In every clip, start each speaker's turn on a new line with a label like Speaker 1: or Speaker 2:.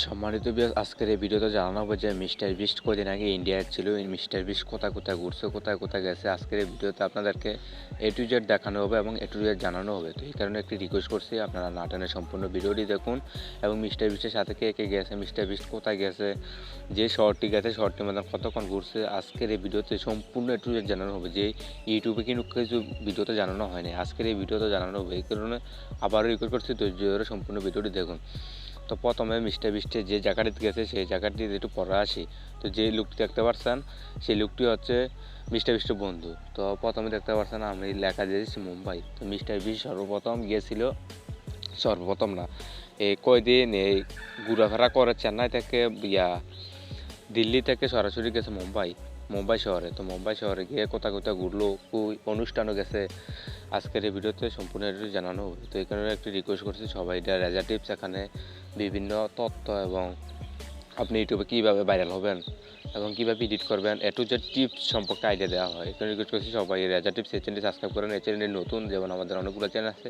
Speaker 1: সম্মানিত বিয়াস আজকের এই ভিডিওতে জানানো হবে যে মিস্টার বিস্ট কদিন আগে ইন্ডিয়ায় ছিল। মিস্টার বিস্ট কোথায় কোথায় ঘুরছে, কোথায় কোথায় গেছে, আজকের এই ভিডিওতে আপনাদেরকে এ টু জেড দেখানো হবে এবং এ টু জেড জানানো হবে। তো এই কারণে একটি রিকোয়েস্ট করছি, আপনারা নাটনের সম্পূর্ণ ভিডিওটি দেখুন এবং মিস্টার বিস্টের সাথে কে কে গেছে, মিস্টার বিস্ট কোথায় গেছে, যে শহরটি গেছে শহরটির মধ্যে কতক্ষণ ঘুরছে, আজকের এই ভিডিওতে সম্পূর্ণ এ টু জেড জানানো হবে। যে ইউটিউবে কিন্তু কিছু ভিডিওতে জানানো হয়নি। আজকের এই ভিডিওতে জানানো হবে। এই কারণে আবারও রিকোয়েস্ট করছি, ধৈর্য ধরে সম্পূর্ণ ভিডিওটি দেখুন। তো প্রথমে মিস্টার বিস্টে যে জায়গাটিতে গেছে, সেই জায়গাটি একটু পরে আসি। তো যে লুকটি দেখতে পাচ্ছেন সেই লুকটি হচ্ছে মিস্টার বিস্টের বন্ধু। তো প্রথমে দেখতে পাচ্ছেন আমি লেখা দিয়েছি মুম্বাই। তো মিস্টার বিস্ট সর্বপ্রথম গিয়েছিল সর্বপ্রথম না এই কয়দিন এই ঘোরাফেরা করে চেন্নাই থেকে ইয়া দিল্লি থেকে সরাসরি গেছে মুম্বাই। মুম্বাই শহরে। তো মুম্বাই শহরে গিয়ে কোথায় কোথায় ঘুরলো ওই অনুষ্ঠানও গেছে। আজকের এই ভিডিওতে সম্পূর্ণ জানানো হবে তো কারণে একটি রিকোয়েস্ট করছি সবাই, এটা রেজা টিপস এখানে বিভিন্ন তথ্য এবং আপনি ইউটিউবে কীভাবে ভাইরাল হবেন এবং কীভাবে এডিট করবেন এ টু জেড টিপস সম্পর্কে আইডিয়া দেওয়া হয়। এখানে রিকোয়েস্ট করছি সবাই রেজা টিপস এই চ্যানেলটি সাবস্ক্রাইব করেন। এই চ্যানেলটি নতুন, যেমন আমাদের অনেকগুলো চ্যানেল আছে,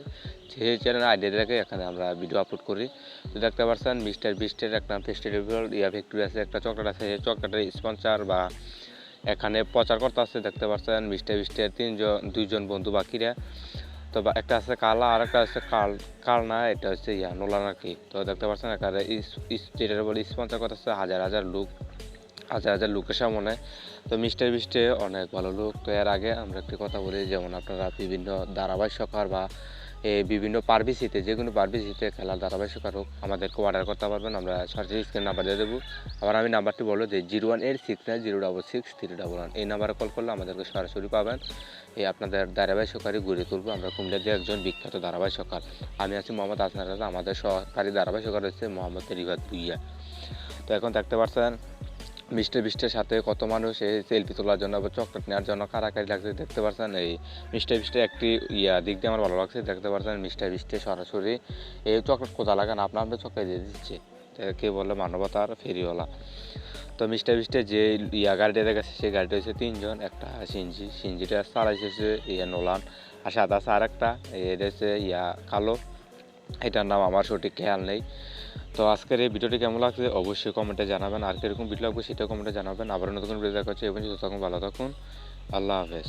Speaker 1: সেই চ্যানেল আইডিয়া দেখে এখানে আমরা ভিডিও আপলোড করি। তো দেখতে পাচ্ছেন মিস্টার বিস্টের একটা ফেস্টিভ্যাল ইয়া ফ্যাক্টরি আছে একটা চকলেট আছে। সেই চকলেটের স্পন্সার বা এখানে প্রচার করতে আসছে, দেখতে পাচ্ছেন মিস্টার বিস্টের তিনজন, দুইজন বন্ধু বাকিরা। তো একটা আছে কালা, আর একটা আছে কাল কাল না এটা হচ্ছে ইয়া, নোলা নাকি। তো দেখতে পাচ্ছেন এখানে যেটা বলে স্পন্সার করতেছে হাজার হাজার লোক, হাজার হাজার লোকের সামনে। তো মিস্টার বিস্টে অনেক ভালো লোক। তো এর আগে আমরা একটি কথা বলি, যেমন আপনারা বিভিন্ন ধারাবাহিক সকার বা বিভিন্ন পারভিসিতে, যে কোনো পারভিসিতে খেলার ধারাবাহিক সকার হোক, আমাদেরকে অর্ডার করতে পারবেন। আমরা সরাসরি স্ক্রিন নাম্বার দিয়ে দেবো। আবার আমি নাম্বারটি বলো যে zero one eight six nine zero double six three double one. এই নাম্বারে কল করলে আমাদেরকে সরাসরি পাবেন। এই আপনাদের ধারাবাহিক সরকারি গড়ে তুলবো। আমরা কুমিল্লার যে একজন বিখ্যাত ধারাবাহিক সরকার আমি আছি মোহাম্মদ আসনার আমাদের সহকারী ধারাবাহিক সরকার হচ্ছে মোহাম্মদ রিভাত ভুইয়া। তো এখন দেখতে পাচ্ছেন মিস্টার বিস্টের সাথে কত মানুষ এই সেলফি তোলার জন্য বা চকলেট নেওয়ার জন্য কারাকারি লাগছে দেখতে পাচ্ছেন এই মিস্টার বিস্টের একটি ইয়া দিক দিয়ে আমার ভালো লাগছে, দেখতে পাচ্ছেন মিস্টার বিস্টে সরাসরি। এই চকলেট কোথা লাগান? আপনার চকলেট দিয়ে দিচ্ছে। কে বলে মানবতার ফেরিওয়ালা। তো মিস্টার বিস্টের যে ইয়া গাড়িটা গেছে সেই গাড়িটা হচ্ছে তিনজন, একটা সিনজি। সিনজিটা চালাইছে হচ্ছে ইয়া নোলান আর সাদা আছে আর একটা এটা হচ্ছে ইয়া কালো। এটার নাম আমার সঠিক খেয়াল নেই। তো আজকের এই ভিডিওটি কেমন লাগছে অবশ্যই কমেন্টে জানাবেন। আর কীরকম ভিডিও লাগবে সেটা কমেন্টে জানাবেন। আবার নতুন ভিডিও দেখা হচ্ছে এবং থাকুন ভালো থাকুন। আল্লাহ হাফেজ।